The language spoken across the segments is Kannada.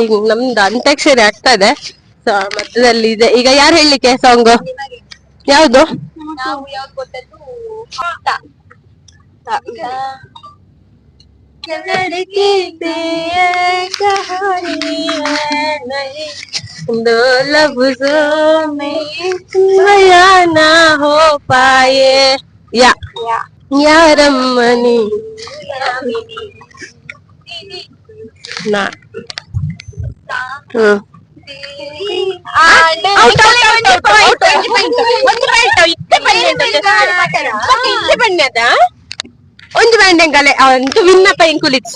ಈಗ ನಮ್ದು ಅಂತ್ಯಾಕ್ಷರಿ ಆಗ್ತಾ ಇದೆ ಸೊ ಮಧ್ಯದಲ್ಲಿ ಇದೆ ಈಗ ಯಾರು ಹೇಳಲಿಕ್ಕೆ ಸಾಂಗ್ ಯಾವ್ದು ನಾವು ಯಾವ್ದು ಗೊತ್ತದ್ದು दो लफ्जों में बयां ना हो पाए या यारम मनी ನಾ ಹ್ಮ್ ಒಂದು ಬ್ಯಾಂಡ್ ಅಂತೂ ವಿನ್ನಪ್ಪ ಇಂಕುಲಿತ್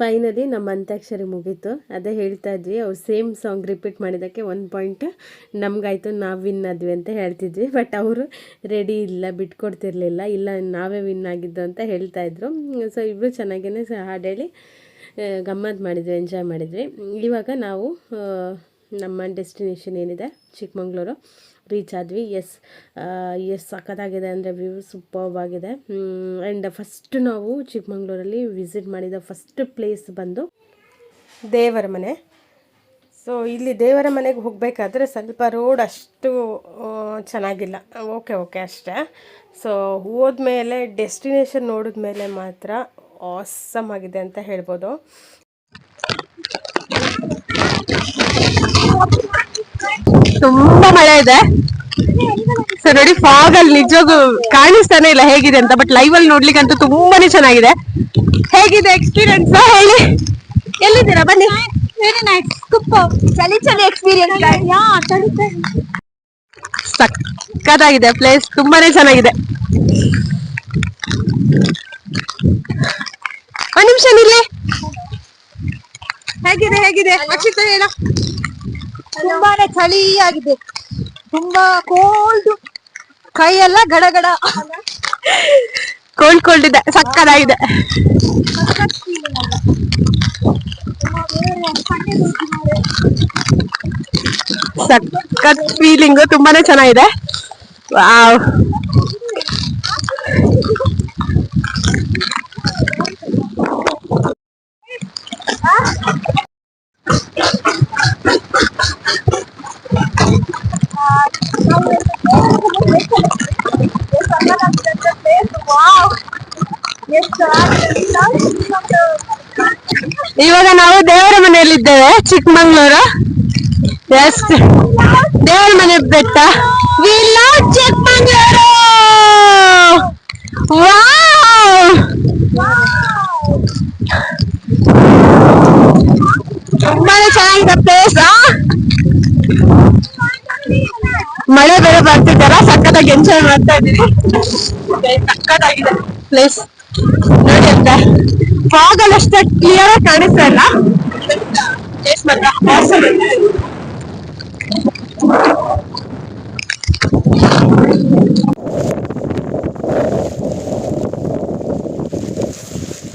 ಫೈನಲಿ ನಮ್ಮ ಅಂತ್ಯಾಕ್ಷರಿ ಮುಗೀತು. ಅದೇ ಹೇಳ್ತಾ ಇದ್ವಿ, ಅವ್ರು ಸೇಮ್ ಸಾಂಗ್ ರಿಪೀಟ್ ಮಾಡಿದ್ದಕ್ಕೆ ಒಂದು ಪಾಯಿಂಟ್ ನಮಗಾಯ್ತು, ನಾವು ವಿನ್ ಆದ್ವಿ ಅಂತ ಹೇಳ್ತಿದ್ವಿ. ಬಟ್ ಅವರು ರೆಡಿ ಇಲ್ಲ, ಬಿಟ್ಕೊಡ್ತಿರ್ಲಿಲ್ಲ, ಇಲ್ಲ, ನಾವೇ ವಿನ್ ಆಗಿದ್ದು ಅಂತ ಹೇಳ್ತಾ ಇದ್ರು. ಸೊ ಇಬ್ಬರು ಚೆನ್ನಾಗೇ ಹಾಡು ಹೇಳಿ ಗಮ್ಮತ್ತು ಮಾಡಿದ್ವಿ ಎಂಜಾಯ್ ಮಾಡಿದ್ವಿ. ಇವಾಗ ನಾವು ನಮ್ಮ ಡೆಸ್ಟಿನೇಷನ್ ಏನಿದೆ? ಚಿಕ್ಕಮಂಗ್ಳೂರು. ರೀಚ್ ಆದ್ವಿ. ಎಸ್ ಎಸ್ ಸಖತ್ತಾಗಿದೆ ಅಂದರೆ ವ್ಯೂ ಸೂಪರ್ಬ್ ಆಗಿದೆ. ಆ್ಯಂಡ್ ಫಸ್ಟ್ ನಾವು ಚಿಕ್ಕಮಂಗ್ಳೂರಲ್ಲಿ ವಿಸಿಟ್ ಮಾಡಿದ ಫಸ್ಟ್ ಪ್ಲೇಸ್ ಬಂದು ದೇವರ ಮನೆ. ಸೊ ಇಲ್ಲಿ ದೇವರ ಮನೆಗೆ ಹೋಗಬೇಕಾದ್ರೆ ಸ್ವಲ್ಪ ರೋಡ್ ಅಷ್ಟು ಚೆನ್ನಾಗಿಲ್ಲ. ಓಕೆ ಓಕೆ ಅಷ್ಟೇ. ಸೊ ಹೋದ್ಮೇಲೆ ಡೆಸ್ಟಿನೇಷನ್ ನೋಡಿದ್ಮೇಲೆ ಮಾತ್ರ ಆಸಮ್ ಆಗಿದೆ ಅಂತ ಹೇಳ್ಬೋದು. ತುಂಬಾ ಮಳೆ ಇದೆ. ಸೊ ನೋಡಿ ಫಾಗ್ ಅಲ್ಲಿ ನಿಜವಾಗೂ ಕಾಣಿಸ್ತಾನೆ ಇಲ್ಲ ಹೇಗಿದೆ ಅಂತ ಬಟ್ ಲೈವ್ ಅಲ್ಲಿ ನೋಡ್ಲಿಕ್ಕಂತೂ ತುಂಬಾನೇ ಚೆನ್ನಾಗಿದೆ. ಹೇಗಿದೆ ಎಕ್ಸ್ಪೀರಿಯನ್ಸ್ ಹೇಳಿ? ಎಲ್ಲಿದ್ದೀರಾ? ಬನ್ನಿ. ಚಳಿ ಚಳಿ ಎಕ್ಸ್ಪೀರಿಯನ್ಸ್ ಸಕ್ಕತ್ತಾಗಿದೆ ಪ್ಲೇಸ್ ತುಂಬಾನೇ ಚೆನ್ನಾಗಿದೆ. ಒಂದ್ ನಿಮಿಷ ನಿಲ್ಲಿ. ಹೇಗಿದೆ ಹೇಗಿದೆ? ಅಕ್ಷಿತ ಹೇಳ. ತುಂಬಾನೇ ಚಳಿ ಆಗಿದೆ ತುಂಬಾ ಕೋಲ್ಡ್ ಕೈ ಎಲ್ಲ ಗಡಗಡ ಕೋಲ್ಡ್ ಕೋಲ್ಡ್ ಇದೆ. ಸಕ್ಕದಾಗಿದೆ. ಸಖತ್ ಫೀಲಿಂಗ್ ತುಂಬಾನೇ ಚೆನ್ನಾಗಿದೆ. ವಾವ್ ಇವಾಗ ನಾವು ದೇವರ ಮನೆಯಲ್ಲಿದ್ದೇವೆ ಚಿಕ್ಕಮಂಗ್ಳೂರು. ಎಸ್ ದೇವರ ಮನೆ ಬೆಟ್ಟ ಚಿಕ್ಕಮಂಗ್ಳೂರು! ತುಂಬಾನೇ ಚೆನ್ನಾಗಿದೆ ಪ್ಲೇಸ್ ಮಳೆ ಬೇರೆ ಬರ್ತಿದ್ದಾರ ಸಕ್ಕತ್ತಾಗಿ ಎಂಜಾಯ್ ಮಾಡ್ತಾ ಇದೀವಿ ಸಕ್ಕತ್ತಾಗಿದೆ ಪ್ಲೇಸ್ ನೋಡಿ ಅಂತ. ಫಾಗ್ ಅಲ್ಲಿ ಅಷ್ಟೇ ಕ್ಲಿಯರ್ ಆಗಿ ಕಾಣಿಸ್ತಾ ಇಲ್ಲ.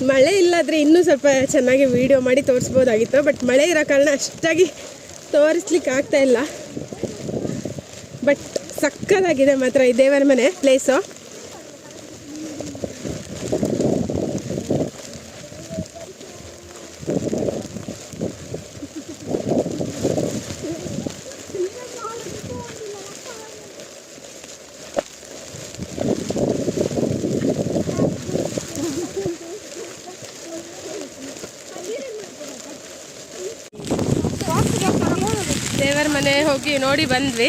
ಮಳೆ ಇಲ್ಲಾದ್ರೆ ಇನ್ನೂ ಸ್ವಲ್ಪ ಚೆನ್ನಾಗಿ ವಿಡಿಯೋ ಮಾಡಿ ತೋರಿಸ್ಬೋದಾಗಿತ್ತು ಬಟ್ ಮಳೆ ಇರೋ ಕಾರಣ ಅಷ್ಟಾಗಿ ತೋರಿಸ್ಲಿಕ್ಕೆ ಆಗ್ತಾ ಇಲ್ಲ. ಬಟ್ ಸಕ್ಕದಾಗಿದೆ ಮಾತ್ರ ಈ ದೇವರ ಮನೆ ಪ್ಲೇಸು ದೇವರ ಮನೆ ಹೋಗಿ ನೋಡಿ ಬಂದ್ವಿ.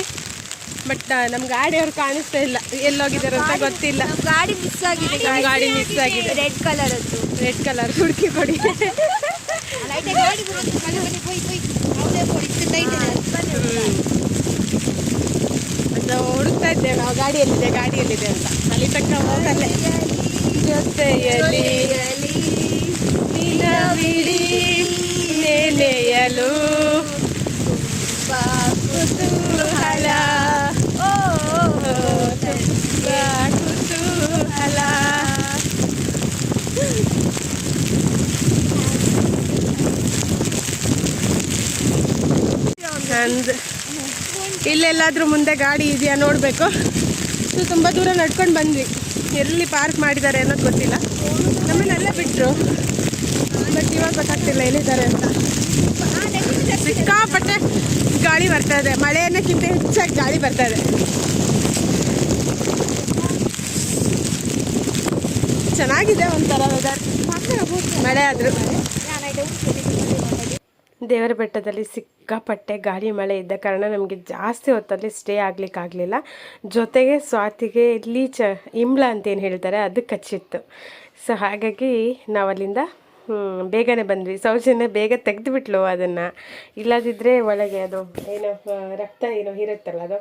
ಬಟ್ ನಮ್ಮ ಗಾಡಿಯವ್ರು ಕಾಣಿಸ್ತಾ ಇಲ್ಲ. ಎಲ್ಲೋಗಿದ್ದಾರೆ ಅಂತ ಗೊತ್ತಿಲ್ಲ. ಗಾಡಿ ಮಿಸ್ ಆಗಿದೆ. ನಮ್ಮ ಗಾಡಿ ಮಿಸ್ ಆಗಿದೆ. ರೆಡ್ ಕಲರ್ ರೆಡ್ ಕಲರ್ ಹುಡುಕಿ ಕೊಡಿ. ಹುಡುಕ್ತಾ ಇದ್ದೇವೆ ನಾವು ಗಾಡಿಯಲ್ಲಿದೆ ಗಾಡಿಯಲ್ಲಿದೆ ಅಂತ. ಅಲ್ಲಿ ತಕ್ಕ ಹೋಗಲ್ಲೇ. ಜೊತೆಯಲ್ಲಿ ನೆನೆಯಲು. ಓ ಇಲ್ಲೆಲ್ಲಾದ್ರೂ ಮುಂದೆ ಗಾಡಿ ಇದೆಯಾ ನೋಡಬೇಕು. ಸೊ ತುಂಬಾ ದೂರ ನಡ್ಕೊಂಡು ಬಂದ್ವಿ. ಎಲ್ಲಿ ಪಾರ್ಕ್ ಮಾಡಿದ್ದಾರೆ ಅನ್ನೋದು ಗೊತ್ತಿಲ್ಲ. ನಮ್ಮನ್ನೆಲ್ಲ ಬಿಟ್ಟರು ಬಟ್ ಇವಾಗ ಗೊತ್ತಾಗ್ತಿಲ್ಲ ಎಲ್ಲಿದ್ದಾರೆ ಅಂತ. ಸಿಕ್ಕಾಪಟ್ಟೆ ಗಾಳಿ ಬರ್ತಾ ಇದೆ. ಮಳೆ ಚಿಂತೆ ಹೆಚ್ಚಾಗಿ ಗಾಳಿ ಬರ್ತಾ ಇದೆ. ಚೆನ್ನಾಗಿದೆ ಒಂಥರ ವೆದರ್ ಮಳೆ ಆದರೂ. ದೇವರ ಬೆಟ್ಟದಲ್ಲಿ ಸಿಕ್ಕಾಪಟ್ಟೆ ಗಾಳಿ ಮಳೆ ಇದ್ದ ಕಾರಣ ನಮಗೆ ಜಾಸ್ತಿ ಹೊತ್ತಲ್ಲಿ ಸ್ಟೇ ಆಗಲಿಕ್ಕಾಗಲಿಲ್ಲ ಜೊತೆಗೆ ಸ್ವಾತಿಗೆ ಇಲ್ಲಿ ಚ ಇಂಬ್ಳ ಅಂತ ಏನು ಹೇಳ್ತಾರೆ ಅದು ಕಚ್ಚಿತ್ತು. ಸೊ ಹಾಗಾಗಿ ನಾವು ಅಲ್ಲಿಂದ ಹ್ಮ್, ಬೇಗನೆ ಬಂದ್ವಿ. ಸೌಜನ್ಯ ಬೇಗ ತೆಗೆದುಬಿಟ್ಲು ಅದನ್ನು. ಇಲ್ಲದಿದ್ದರೆ ಒಳಗೆ ಅದು ಏನೋ ರಕ್ತ ಏನೋ ಇರುತ್ತಲ್ಲ ಅದು.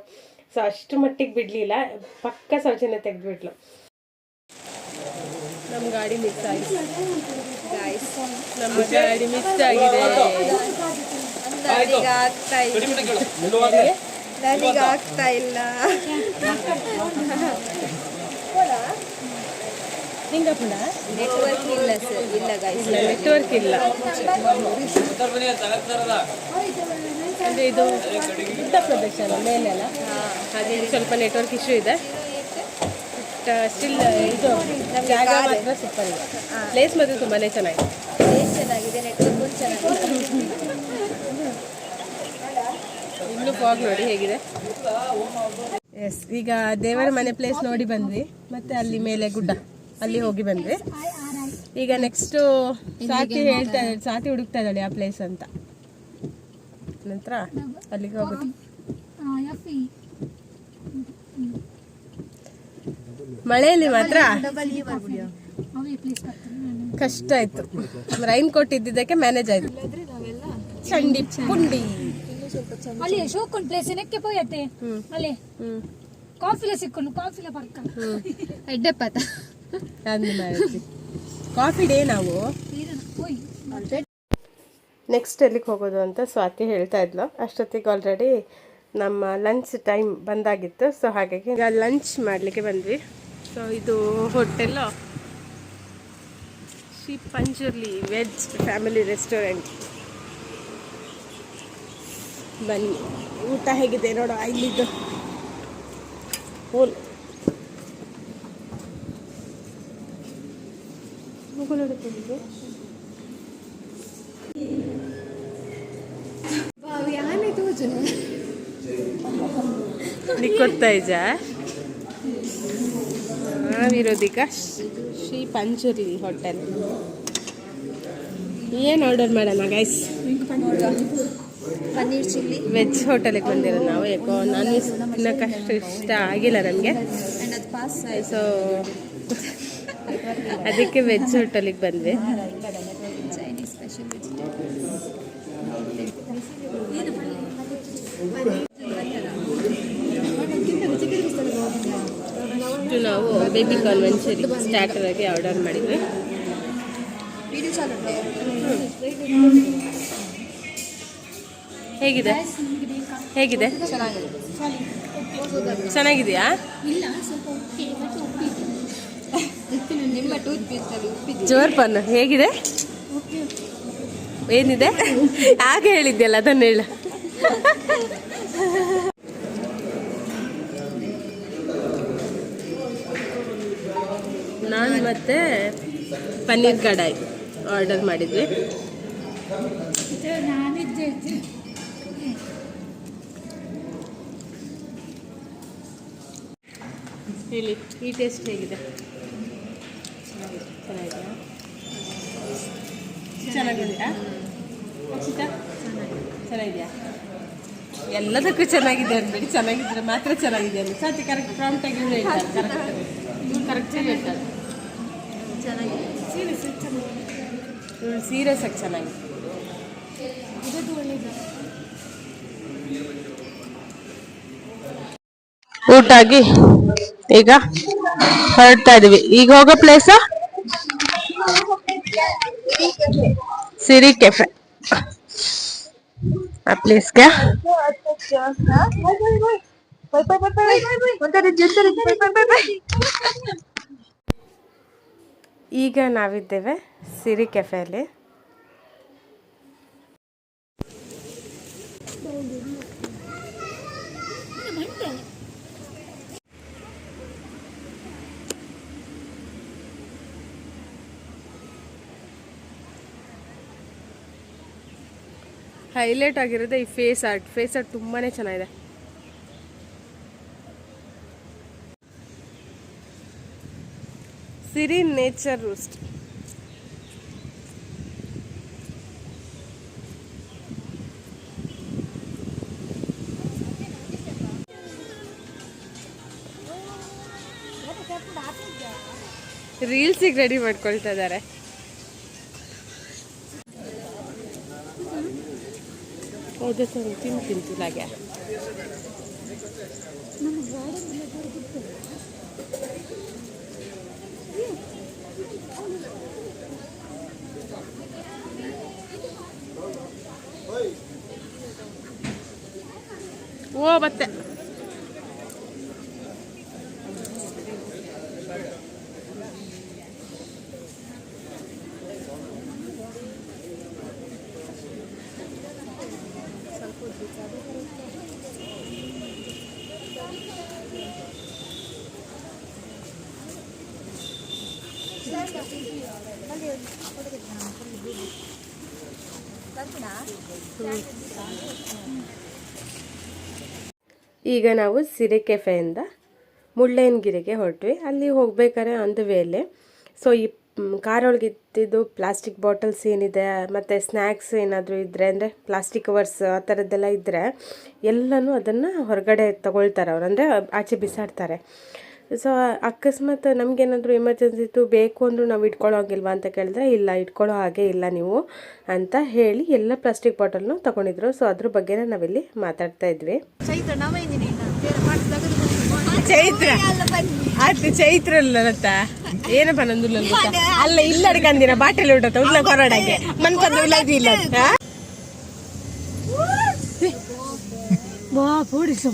ಸೊ ಅಷ್ಟು ಮಟ್ಟಿಗೆ ಬಿಡಲಿಲ್ಲ. ಪಕ್ಕ ಸೌಜನ್ಯ ತೆಗೆದುಬಿಟ್ಲು. ನಮ್ಮ ಗಾಡಿ ಮಿಸ್ ಆಗಿದೆ. ನಮ್ಮ ಗಾಡಿ ಮಿಸ್ ಆಗಿದೆ. ಆಗ್ತಾ ಇಲ್ಲ. ಆಗ್ತಾ ಇಲ್ಲ. ನೆಟ್ವರ್ಕ್ ಇಲ್ಲ ಸರ್ ಇಲ್ಲ ಗೈಸ್ ನೆಟ್ವರ್ಕ್ ಇಲ್ಲ. ಅಂದರೆ ಇದು ಗುಡ್ಡ ಪ್ರದೇಶ ಅಲ್ಲ ಮೇಲೆ ಅಲ್ಲ ಹಾಗೆ ಸ್ವಲ್ಪ ನೆಟ್ವರ್ಕ್ ಇಶ್ಯೂ ಇದೆ. ಸ್ಟಿಲ್ ಇದು ಜಾಗ ಮಾತ್ರ ಸೂಪರ್ ಇದೆ. ಪ್ಲೇಸ್ ಮಾತ್ರ ತುಂಬಾ ಚೆನ್ನಾಗಿದೆ. ಪ್ಲೇಸ್ ಚೆನ್ನಾಗಿದೆ ನೆಟ್ವರ್ಕ್ ಚೆನ್ನಾಗಿದೆ. ಇನ್ನು ಫಾಗ್ ನೋಡಿ ಹೇಗಿದೆ. ಎಸ್ ಈಗ ದೇವರ ಮನೆ ಪ್ಲೇಸ್ ನೋಡಿ ಬಂದ್ವಿ. ಮತ್ತೆ ಅಲ್ಲಿ ಮೇಲೆ ಗುಡ್ಡ. ಅಲ್ಲಿ ಹೋಗಿ ಬಂದ್ವಿ. ಈಗ ನೆಕ್ಸ್ಟು ಸಾತಿ ಹೇಳ್ತಾ ಇದ್ದಾಳೆ ಸಾತಿ ಹುಡುಕ್ತಾ ಇದ್ದಾಳೆ ಆ ಪ್ಲೇಸ್ ಅಂತ. ನಂತರ ಅಲ್ಲಿಗೆ ಹೋಗುತ್ತೆ ಮಳೆಯಲ್ಲಿ ಮಾತ್ರ ಕಷ್ಟ ಆಯ್ತು. ರೈನ್ ಕೋಟ್ ಇದ್ದಿದ್ದಕ್ಕೆ ಮ್ಯಾನೇಜ್ ಆಯ್ತು. ಚಂಡಿ ಪುಂಡಿ. ಅಲ್ಲಿ ಒಂದು ಪ್ಲೇಸ್ ಏನಕ್ಕೆ ಪೋಯತ್ತೆ ಅಲ್ಲಿ? ಕಾಫಿಲ ಸಿಕ್ಕೊಂಡು ಕಾಫಿಲ ಬರ್ಕ ಮಾಡಿದ್ವಿ ಕಾಫಿ ಡೇ ನಾವು. ನೆಕ್ಸ್ಟ್ ಎಲ್ಲಿಗೆ ಹೋಗೋದು ಅಂತ ಸ್ವಾತಿ ಹೇಳ್ತಾ ಇದ್ಲು. ಅಷ್ಟೊತ್ತಿಗೆ ಆಲ್ರೆಡಿ ನಮ್ಮ ಲಂಚ್ ಟೈಮ್ ಬಂದಾಗಿತ್ತು. ಸೊ ಹಾಗಾಗಿ ಈಗ ಲಂಚ್ ಮಾಡಲಿಕ್ಕೆ ಬಂದ್ವಿ. ಸೊ ಇದು hotel Shri Panjurli veg family restaurant ಬನ್ನಿ. ಊಟ ಹೇಗಿದೆ ನೋಡು ಇಲ್ಲಿದ್ದು ಮುಗುಳೊಡುತ್ತಿದ್ದು ನಿಕ್ಕೊತ್ತೈಜ ನಾವಿರೋದೀಗ ಶ್ರೀ ಪಂಚುರ್ಲಿ ಹೋಟೆಲ್. ಏನು ಆರ್ಡರ್ ಮಾಡೋಣ ಗೈಸ್ ಪನ್ನೀರ್ ಚಿಲ್ಲಿ. ವೆಜ್ ಹೋಟೆಲಿಗೆ ಬಂದಿರೋ ನಾವು. ಯಾಕೋ ನಾನ್ ವೆಜ್ ತಿನ್ನೋಕ್ಕಷ್ಟು ಇಷ್ಟ ಆಗಿಲ್ಲ ನಮಗೆ. ಸೊ ಅದಕ್ಕೆ ವೆಜ್ ಹೋಟೆಲಿಗೆ ಬಂದ್ವಿ. ನಾವು ಬೇಬಿ ಮಂಚೂರಿ ಸ್ಟಾರ್ಟರ್ ಆಗಿ ಆರ್ಡರ್ ಮಾಡಿದ್ವಿ. ಹೇಗಿದೆ? ಹೇಗಿದೆ? ಚೆನ್ನಾಗಿದೆ ಚೆನ್ನಾಗಿದೆಯಾ ಪನ್ ಹೇಗಿದೆ? ಏನಿದೆ? ಹಾಗೆ ಹೇಳಿದ್ಯಲ್ಲ ಅದನ್ನ ಹೇಳ. ನಾನು ಮತ್ತೆ ಪನ್ನೀರ್ ಕಡಾಯಿ ಆರ್ಡರ್ ಮಾಡಿದ್ವಿ. ಹೇಳಿ ಈ ಟೇಸ್ಟ್ ಹೇಗಿದೆ? ಚೆನ್ನಾಗಿದೆಯಾ? ಅಕ್ಷಿತ ಚೆನ್ನಾಗಿದೆಯಾ? ಎಲ್ಲದಕ್ಕೂ ಚೆನ್ನಾಗಿದೆ ಅನ್ಬೇಡಿ ಚೆನ್ನಾಗಿದ್ರೆ ಮಾತ್ರ ಚೆನ್ನಾಗಿದೆ ಅಂತ. ಸಾತಿ ಕರೆಕ್ಟ್ ಪ್ರಾಂಪ್ಟಾಗಿ ಇವ್ರು ಹೇಳ್ತಾರೆ. ಕರೆಕ್ಟ್ ಇವ್ರು ಕರೆಕ್ಟಾಗಿ ಹೇಳ್ತಾರೆ. ಚೆನ್ನಾಗಿದೆ. ಇವ್ರು ಸೀರಿಯಸ್ ಆಗಿ ಚೆನ್ನಾಗಿದೆ. ಊಟ ಆಗಿ ಈಗ ಹೊರಡ್ತಾ ಇದೀವಿ. ಈಗ ಹೋಗೋ ಪ್ಲೇಸ ಸಿರಿ ಕೆಫೆ ಆ ಪ್ಲೇಸ್ಗೆ ಈಗ ನಾವಿದ್ದೇವೆ ಸಿರಿ ಕೆಫೆಯಲ್ಲಿ ಹೈಲೈಟ್ ಆಗಿರೋದೇ ಈ ಫೇಸ್ ಆರ್ಟ್. ಫೇಸ್ ಆರ್ಟ್ ತುಂಬಾ ಚೆನ್ನಾಗಿದೆ. ಸಿರಿ ನೇಚರ್ ರೂಸ್ಟ್. ರೀಲ್ಸಿಗೆ ರೆಡಿ ಮಾಡ್ಕೊಳ್ತಾ ಇದ್ದಾರೆ. ಹೌದು ಸರ್ ತಿನ್ ತಿಂತಿಲ್ಲಾಗೆ ಓ ಮತ್ತೆ. ಈಗ ನಾವು ಸಿರೆ ಕೆಫೆಯಿಂದ ಮುಳ್ಳಯ್ಯನಗಿರಿಗೆ ಹೊರಟ್ವಿ. ಅಲ್ಲಿ ಹೋಗ್ಬೇಕಾದ್ರೆ ಅಂದ ವೇಲೆ ಸೊ ಈ ಕಾರೊಳಗೆ ಇದ್ದಿದ್ದು ಪ್ಲಾಸ್ಟಿಕ್ ಬಾಟಲ್ಸ್ ಏನಿದೆ, ಮತ್ತು ಸ್ನ್ಯಾಕ್ಸ್ ಏನಾದರೂ ಇದ್ದರೆ ಅಂದರೆ ಪ್ಲಾಸ್ಟಿಕ್ ಕವರ್ಸ್ ಆ ಥರದ್ದೆಲ್ಲ ಇದ್ದರೆ ಎಲ್ಲನೂ ಅದನ್ನು ಹೊರಗಡೆ ತಗೊಳ್ತಾರೆ ಅವ್ರು. ಅಂದರೆ ಆಚೆ ಬಿಸಾಡ್ತಾರೆ. ಸೊ ಅಕಸ್ಮಾತ್ ನಮಗೇನಾದರೂ ಎಮರ್ಜೆನ್ಸಿ ಇತ್ತು ಬೇಕು ಅಂದರೂ ನಾವು ಇಟ್ಕೊಳ್ಳೋಂಗಿಲ್ವಾ ಅಂತ ಕೇಳಿದ್ರೆ ಇಲ್ಲ ಇಟ್ಕೊಳ್ಳೋ ಹಾಗೆ ಇಲ್ಲ ನೀವು ಅಂತ ಹೇಳಿ ಎಲ್ಲ ಪ್ಲಾಸ್ಟಿಕ್ ಬಾಟಲ್ನು ತೊಗೊಂಡಿದ್ರು. ಸೊ ಅದ್ರ ಬಗ್ಗೆನೇ ನಾವಿಲ್ಲಿ ಮಾತಾಡ್ತಾ ಇದ್ವಿ. ಚೈತ್ರ. ಆಯ್ತು ಚೈತ್ರ ಅದು ಚೈತ್ರ ಅಲ್ಲತ್ತ ಏನಪ್ಪ ನಂದು ಅಲ್ಲ ಇಲ್ಲ ಅಡ್ಕಂದಿನ ಬಾಟಲ್ ಊಟ ಉಲ್ಲ ಕೊರಡಾಗೆ ಮನ್ಕೊಂಡು ಉಳ್ಳಾದಿ ಇಲ್ಲ. ಬಾ ಪೋಡಿಸು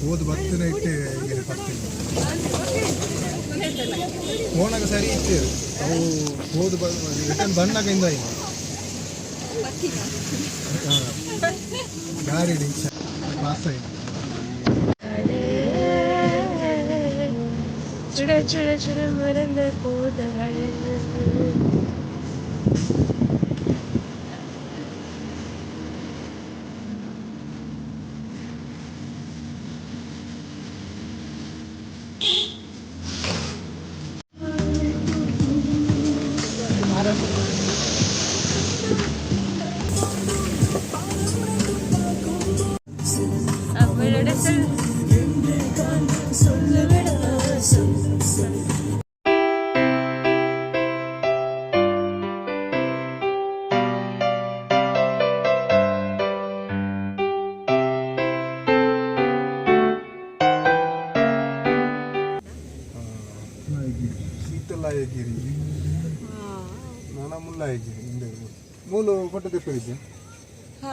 ಹೋದ್ ಬರ್ತೀನಿ ಇಟ್ಟೆ ಈಗ ಬರ್ತೀನಿ ಫೋನಾಗ ಸರಿ ಇತ್ತು ಅವು ಹೋದ್ ರಿಟರ್ನ್ ಬಣ್ಣಗಿಂದ ಈಗ ಹಾ. ಗಾಡಿ ಪಾಸ್ ಆಯ್ತು ಚುಡ ಚುಡ ಚುಡ ಮರಂದ ಕೂದಗಳು ಮೂಲು ಕೊಟ್ಟ ತೆಪ್ಪಿದ್ದೆ ಹಾ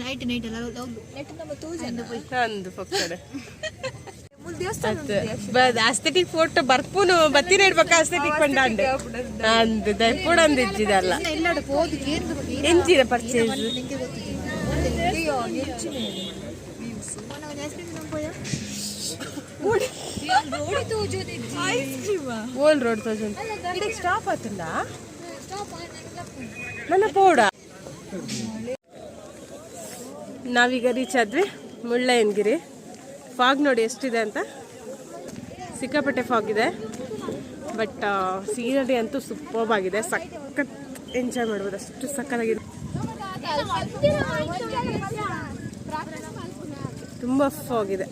ನೈಟ್ ನೈಟ್ ಎಲ್ಲ ಹೌದು ನೈಟ್ ನಮ್ಮ ತೋಜಂದು ಪೋಯ್. ಅಂದು ಪಕ್ಕಡೆ ಮುಲ್ ದೇವಸ್ಥಾನ ಅಸ್ಥೆಟಿಕ್ ಫೋಟೋ ಬರ್ಪುನು ಬತ್ತಿನ ಇಡ್ಬೇಕ ಅಸ್ಥೆಟಿಕ್ ಪಂಡ ಅಂದು. ದಯಪೂಡ ಅಂದು ಇಜ್ಜಿದಲ್ಲ ಎಂಚಿದ ಪರ್ಚೇಸ್ ನಂಬೋಯ ರೋಡಿ ತೋಜೋದಿ ಓಲ್ ರೋಡ್ ತೋಜು ಸ್ಟಾಪ್ ಆತಂದ ನನ್ನ ಪೌಡ. ನಾವೀಗ ರೀಚ್ ಆದ್ವಿ ಮುಳ್ಳಯ್ಯನಗಿರಿ. ಫಾಗ್ ನೋಡಿ ಎಷ್ಟಿದೆ ಅಂತ. ಸಿಕ್ಕಾಪಟ್ಟೆ ಫಾಗ್ ಇದೆ. ಬಟ್ ಸೀನರಿ ಅಂತೂ ಸೂಪರ್ಬ್ ಆಗಿದೆ. ಸಖತ್ ಎಂಜಾಯ್ ಮಾಡ್ಬೋದು. ಅಷ್ಟು ಸಖತ್ತಾಗಿದೆ. ತುಂಬ ಫಾಗ್ ಇದೆ.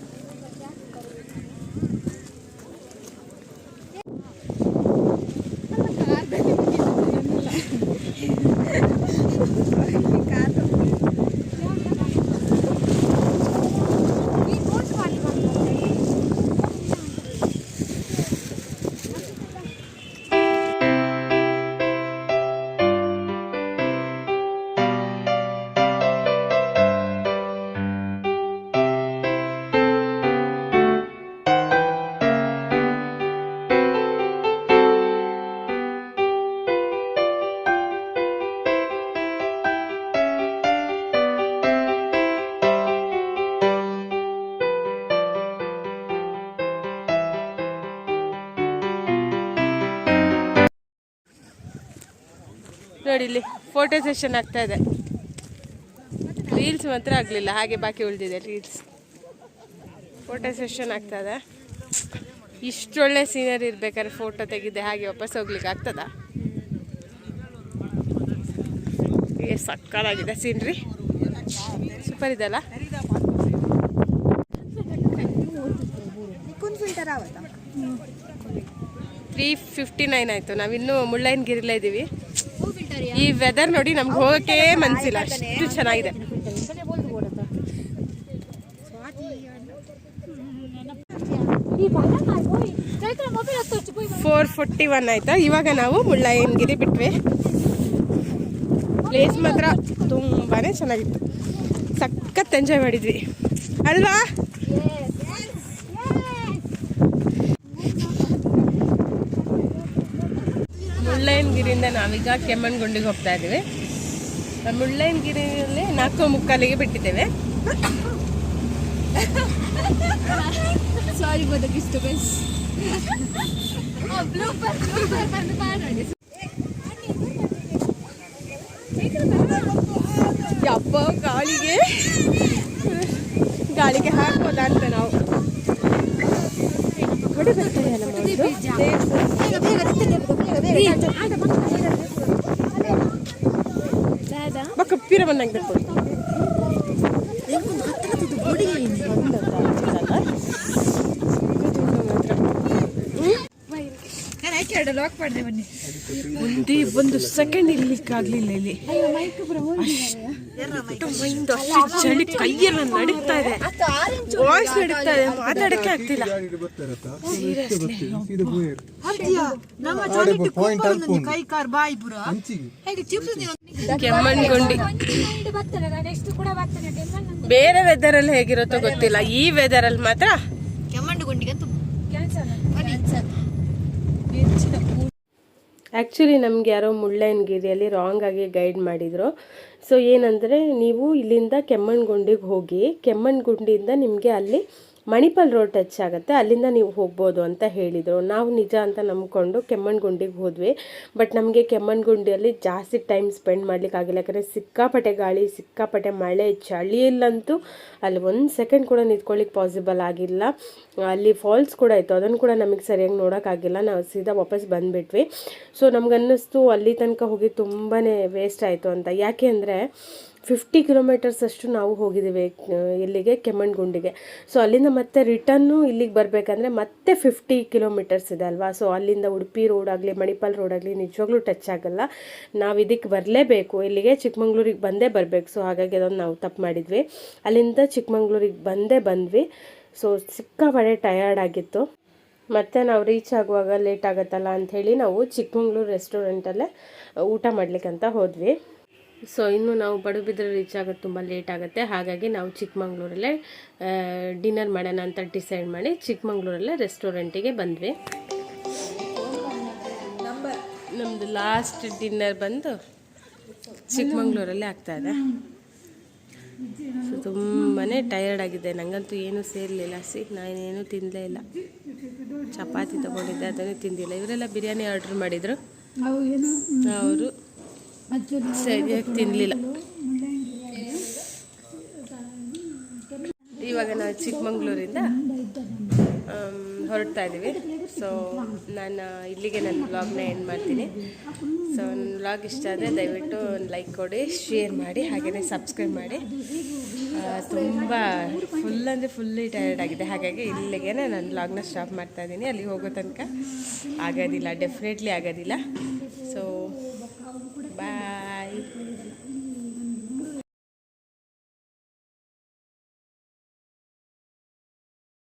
ನೋಡಿ ಇಲ್ಲಿ ಫೋಟೋ ಸೆಷನ್ ಆಗ್ತಾ ಇದೆ. ರೀಲ್ಸ್ ಮಾತ್ರ ಆಗಲಿಲ್ಲ ಹಾಗೆ ಬಾಕಿ ಉಳಿದಿದೆ ರೀಲ್ಸ್ ಫೋಟೋ ಸೆಷನ್ ಆಗ್ತಾ ಇದೆ. ಇಷ್ಟೊಳ್ಳೆ ಸೀನರಿ ಇರ್ಬೇಕಾದ್ರೆ ಫೋಟೋ ತೆಗೆದೆ ಹಾಗೆ ವಾಪಸ್ ಹೋಗ್ಲಿಕ್ಕೆ ಆಗ್ತದ? ಏ ಸಕ್ಕತ್ತಾಗಿದೆ ಸೀನ್ರಿ ಸೂಪರ್ ಇದೆಲ್ಲ ತ್ರೀ ಫಿಫ್ಟಿ ನೈನ್ ಆಯಿತು. ನಾವಿನ್ನೂ ಮುಳ್ಳಯ್ಯನಗಿರಿಲೇ ಇದ್ದೀವಿ ಈ ವೆದರ್ ನೋಡಿ ನಮ್ಗೆ ಹೋಗಕ್ಕೆ ಮನ್ಸಿಲ್ಲ. ಅಷ್ಟು ಚೆನ್ನಾಗಿದೆ. ಫೋರ್ ಫೋರ್ಟಿ ಒನ್ ಆಯ್ತಾ? ಇವಾಗ ನಾವು ಮುಳ್ಳಯ್ಯನಗಿರಿ ಬಿಟ್ವಿ. ಪ್ಲೇಸ್ ಮಾತ್ರ ತುಂಬಾ ಚೆನ್ನಾಗಿತ್ತು. ಸಖತ್ ಎಂಜಾಯ್ ಮಾಡಿದ್ವಿ. ಅಲ್ವಾ? ಮುಳ್ಳಯ್ಯನಗಿರಿಯಿಂದ ನಾವೀಗ ಕೆಮ್ಮಣ್ಣಗುಂಡಿಗೆ ಹೋಗ್ತಾ ಇದ್ದೀವಿ. ಮುಳ್ಳಯ್ಯನಗಿರಿಯಲ್ಲಿ ನಾಲ್ಕು ಮುಕ್ಕಾಲಿಗೆ ಬಿಟ್ಟಿದ್ದೇವೆ. ಸಾರಿ ಫಾರ್ ದ ಡಿಸ್ಟರ್ಬೆನ್ಸ್ ಯಪ್ಪ ಗಾಳಿಗೆ. ಗಾಳಿಗೆ ಹಾಕ್ಬೋದಾ ಅಂತ ನಾವು. ಹೊಡಿ ಪೀರ ಬಂದಂಗೆ ಮಾಡ್ದೆ ಬನ್ನಿ ಒಂದೇ ಒಂದು ಸೆಕೆಂಡ್ ಇರ್ಲಿಕ್ಕಾಗ್ಲಿಲ್ಲ ಇಲ್ಲಿ. ಚಳಿ ಕೈಯೆಲ್ಲ ನಡೀತಾ ಇದೆ. ವಾಯ್ಸ್ ನಡೀತಾ ಇದೆ. ಮಾತಾಡಕ್ಕೆ ಆಗ್ತಿಲ್ಲ. ಕೆಮ್ಮಣ್ಗುಂಡಿ ಬೇರೆ ವೆದರ್ ಅಲ್ಲಿ ಹೇಗಿರುತ್ತೋ ಗೊತ್ತಿಲ್ಲ. ಈ ವೆದರ್ ಅಲ್ಲಿ ಮಾತ್ರ ಆಕ್ಚುಲಿ ಆ್ಯಕ್ಚುಲಿ ನಮ್ಗೆ ಯಾರೋ ಮುಳ್ಳಯ್ಯನಗಿರಿಯಲ್ಲಿ ರಾಂಗ್ ಆಗಿ ಗೈಡ್ ಮಾಡಿದರು. ಸೊ ಏನಂದರೆ ನೀವು ಇಲ್ಲಿಂದ ಕೆಮ್ಮಣ್ಣುಗುಂಡಿಗೆ ಹೋಗಿ ಕೆಮ್ಮಣ್ಣುಗುಂಡಿಯಿಂದ ನಿಮಗೆ ಅಲ್ಲಿ ಮಣಿಪಾಲ್ ರೋಡ್ ಟಚ್ ಆಗುತ್ತೆ, ಅಲ್ಲಿಂದ ನೀವು ಹೋಗ್ಬೋದು ಅಂತ ಹೇಳಿದರು. ನಾವು ನಿಜ ಅಂತ ನಂಬ್ಕೊಂಡು ಕೆಮ್ಮಣ್ಣುಗುಂಡಿಗೆ ಹೋದ್ವಿ. ಬಟ್ ನಮಗೆ ಕೆಮ್ಮಣ್ಣುಗುಂಡಿಯಲ್ಲಿ ಜಾಸ್ತಿ ಟೈಮ್ ಸ್ಪೆಂಡ್ ಮಾಡಲಿಕ್ಕಾಗಿಲ್ಲ ಯಾಕಂದರೆ ಸಿಕ್ಕಾಪಟ್ಟೆ ಗಾಳಿ, ಸಿಕ್ಕಾಪಟ್ಟೆ ಮಳೆ, ಚಳಿಯಲ್ಲಂತೂ ಅಲ್ಲಿ ಒಂದು ಸೆಕೆಂಡ್ ಕೂಡ ನಿಂತ್ಕೊಳ್ಳಿಕ್ಕೆ ಪಾಸಿಬಲ್ ಆಗಿಲ್ಲ. ಅಲ್ಲಿ ಫಾಲ್ಸ್ ಕೂಡ ಇತ್ತು. ಅದನ್ನು ಕೂಡ ನಮಗೆ ಸರಿಯಾಗಿ ನೋಡೋಕ್ಕಾಗಿಲ್ಲ ನಾವು ಸೀದಾ ವಾಪಸ್ ಬಂದುಬಿಟ್ವಿ. ಸೊ ನಮಗನ್ನಿಸ್ತು ಅಲ್ಲಿ ತನಕ ಹೋಗಿ ತುಂಬಾ ವೇಸ್ಟ್ ಆಯಿತು ಅಂತ. ಯಾಕೆ ಅಂದರೆ ಫಿಫ್ಟಿ ಕಿಲೋಮೀಟರ್ಸ್ ಅಷ್ಟು ನಾವು ಹೋಗಿದ್ದೀವಿ ಇಲ್ಲಿಗೆ ಕೆಮ್ಮಣ್ಗುಂಡಿಗೆ ಸೊ ಅಲ್ಲಿಂದ ಮತ್ತೆ ರಿಟರ್ನು ಇಲ್ಲಿಗೆ ಬರಬೇಕಂದ್ರೆ ಮತ್ತೆ ಫಿಫ್ಟಿ ಕಿಲೋಮೀಟರ್ಸ್ ಇದೆ ಅಲ್ವಾ? ಸೊ ಅಲ್ಲಿಂದ ಉಡುಪಿ ರೋಡ್ ಆಗಲಿ, ಮಣಿಪಾಲ್ ರೋಡ್ ಆಗಲಿ ನಿಜವಾಗ್ಲೂ ಟಚ್ ಆಗಲ್ಲ. ನಾವು ಇದಕ್ಕೆ ಬರಲೇಬೇಕು. ಇಲ್ಲಿಗೆ ಚಿಕ್ಕಮಂಗ್ಳೂರಿಗೆ ಬಂದೇ ಬರಬೇಕು. ಸೊ ಹಾಗಾಗಿ ಅದೊಂದು ನಾವು ತಪ್ಪು ಮಾಡಿದ್ವಿ. ಅಲ್ಲಿಂದ ಚಿಕ್ಕಮಂಗ್ಳೂರಿಗೆ ಬಂದೇ ಬಂದ್ವಿ. ಸೊ ಸಿಕ್ಕಾಪಟ್ಟೆ ಟಯರ್ಡ್ ಆಗಿತ್ತು. ಮತ್ತು ನಾವು ರೀಚ್ ಆಗುವಾಗ ಲೇಟ್ ಆಗುತ್ತಲ್ಲ ಅಂಥೇಳಿ ನಾವು ಚಿಕ್ಕಮಂಗ್ಳೂರು ರೆಸ್ಟೋರೆಂಟಲ್ಲೇ ಊಟ ಮಾಡಲಿಕ್ಕಂತ ಹೋದ್ವಿ. ಸೊ ಇನ್ನು ನಾವು ಪಡುಬಿದ್ರೆ ರೀಚ್ ಆಗೋದು ತುಂಬ ಲೇಟ್ ಆಗುತ್ತೆ. ಹಾಗಾಗಿ ನಾವು ಚಿಕ್ಕಮಂಗ್ಳೂರಲ್ಲೇ ಡಿನ್ನರ್ ಮಾಡೋಣ ಅಂತ ಡಿಸೈಡ್ ಮಾಡಿ ಚಿಕ್ಕಮಂಗ್ಳೂರಲ್ಲೇ ರೆಸ್ಟೋರೆಂಟಿಗೆ ಬಂದ್ವಿ. ನಮ್ಮದು ಲಾಸ್ಟ್ ಡಿನ್ನರ್ ಬಂದು ಚಿಕ್ಕಮಂಗ್ಳೂರಲ್ಲೇ ಆಗ್ತಾ ಇದೆ. ಸೊ ತುಂಬಾ ಟಯರ್ಡ್ ಆಗಿದೆ. ನನಗಂತೂ ಏನೂ ಸೇರಲಿಲ್ಲ. ಸಿ ನಾನೇನು ತಿನ್ನಲೇ ಇಲ್ಲ. ಚಪಾತಿ ತೊಗೊಂಡಿದ್ದೆ ಅದನ್ನು ತಿಂದಿಲ್ಲ. ಇವರೆಲ್ಲ ಬಿರಿಯಾನಿ ಆರ್ಡ್ರ್ ಮಾಡಿದರು. ಅವರು ಸರಿಯಾಗಿ ತಿನ್ನಲಿಲ್ಲ ಇವಾಗ ನಾವು ಚಿಕ್ಕಮಂಗ್ಳೂರಿಂದ ಹೊರಡ್ತಾ ಇದ್ದೀವಿ. ಸೊ ನಾನು ಇಲ್ಲಿಗೆ ನನ್ನ ವ್ಲಾಗ್ನ ಎಂಡ್ ಮಾಡ್ತೀನಿ. ಸೊ ನನ್ನ ವ್ಲಾಗ್ ಇಷ್ಟ ಆದರೆ ದಯವಿಟ್ಟು ಲೈಕ್ ಕೊಡಿ ಶೇರ್ ಮಾಡಿ ಹಾಗೆಯೇ ಸಬ್ಸ್ಕ್ರೈಬ್ ಮಾಡಿ. ತುಂಬ ಫುಲ್ ಅಂದರೆ ಫುಲ್ಲಿ ಟಯರ್ಡ್ ಆಗಿದೆ. ಹಾಗಾಗಿ ಇಲ್ಲಿಗೆ ನಾನು ವ್ಲಾಗ್ನ ಸ್ಟಾಪ್ ಮಾಡ್ತಾ ಇದ್ದೀನಿ. ಅಲ್ಲಿ ಹೋಗೋ ತನಕ ಆಗೋದಿಲ್ಲ ಡೆಫಿನೆಟ್ಲಿ ಆಗೋದಿಲ್ಲ.